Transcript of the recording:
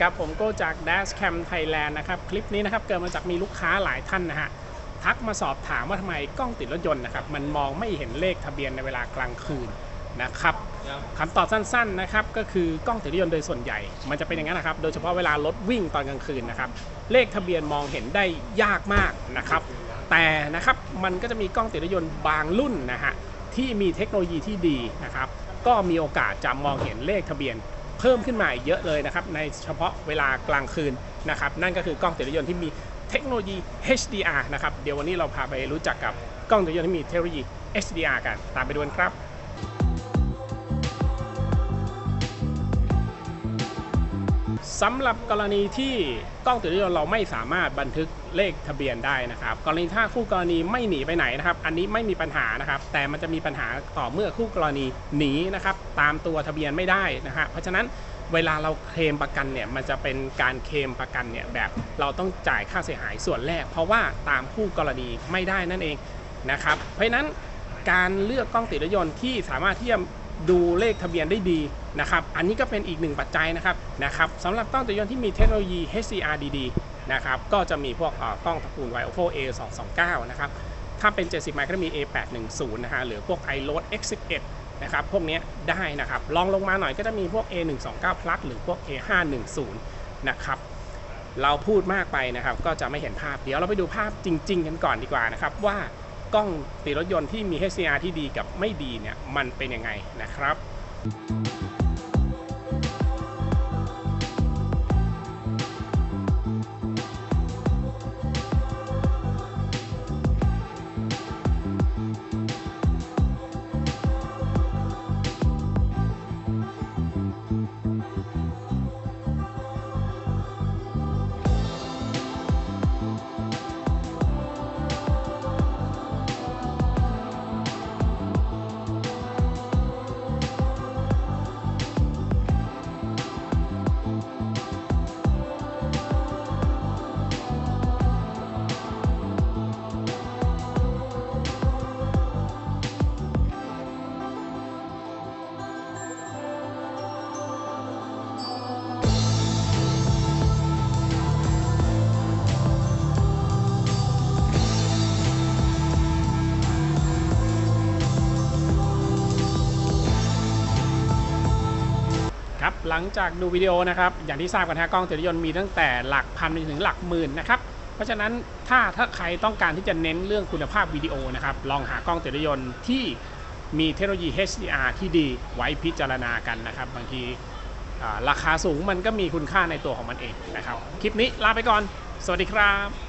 ครับผมโก้จาก Dash Cam Thailand นะครับ คลิปนี้นะครับเกิดมาจากมีลูกค้าหลายท่านนะฮะทักมาสอบถามว่าทำไมกล้องติดรถยนต์นะครับ มันมองไม่เห็นเลขทะเบียนในเวลากลางคืนนะครับคำตอบสั้นๆนะครับก็คือกล้องติดรถยนต์โดยส่วนใหญ่ มันจะเป็นอย่างนั้นนะครับ โดยเฉพาะเวลารถวิ่งตอนกลางคืนนะครับ เลขทะเบียนมองเห็นได้ยากมากนะครับ แต่นะครับมันก็จะมีกล้องติดรถยนต์บางรุ่นนะฮะที่มีเทคโนโลยีที่ดีนะครับ ก็มีโอกาสจะมองเห็นเลขทะเบียน เพิ่มขึ้นมาอีกเยอะเลยนะครับในเฉพาะเวลากลางคืนนะครับนั่นก็คือกล้องติดรถยนต์ที่มีเทคโนโลยี HDR นะครับเดี๋ยววันนี้เราพาไปรู้จักกับกล้องติดรถยนต์ที่มีเทคโนโลยี HDR กันตามไปดูกันครับ สำหรับกรณีที่กล้องติดรถยนต์เราไม่สามารถบันทึกเลขทะเบียนได้นะครับ กรณีถ้าคู่กรณีไม่หนีไปไหนนะครับ อันนี้ไม่มีปัญหานะครับ แต่มันจะมีปัญหาต่อเมื่อคู่กรณีหนีนะครับ ตามตัวทะเบียนไม่ได้นะฮะเพราะฉะนั้นเวลาเราเคลมประกันเนี่ยมันจะเป็นการเคลมประกันเนี่ยแบบเราต้องจ่ายค่าเสียหายส่วนแรก เพราะว่าตามคู่กรณีไม่ได้นั่นเองนะครับ เพราะฉะนั้นการเลือกกล้องติดรถยนต์ที่สามารถที่จะ ดูเลขทะเบียนได้ดีนะครับอันนี้ก็เป็นอีกหนึ่งปัจจัยนะครับนะครับสำหรับกล้องติดรถยนต์ที่มีเทคโนโลยี HDR ดีๆนะครับก็จะมีพวกกล้องตระกูล Viofo A229 นะครับถ้าเป็น 70 ไมค์ก็จะมี A810 นะฮะหรือพวก iLoad X11 นะครับพวกนี้ได้นะครับลองลงมาหน่อยก็จะมีพวก A129 Plus หรือพวก A510 นะครับเราพูดมากไปนะครับก็จะไม่เห็นภาพเดี๋ยวเราไปดูภาพจริง ๆ กันก่อนดีกว่านะครับว่า กล้องติดรถยนต์ที่มี HDR ที่ดีกับไม่ดีเนี่ยมันเป็นยังไงนะครับ หลังจากดูวิดีโอนะครับ อย่างที่ทราบกันนะกล้องติดรถยนต์มีตั้งแต่หลักพันไปถึงหลักหมื่นนะครับ เพราะฉะนั้นถ้าถ้าใครต้องการที่จะเน้นเรื่องคุณภาพวิดีโอนะครับ ลองหากล้องติดรถยนต์ที่มีเทคโนโลยี HDR ที่ดีไว้พิจารณากันนะครับ บางทีราคาสูงมันก็มีคุณค่าในตัวของมันเองนะครับ คลิปนี้ลาไปก่อน สวัสดีครับ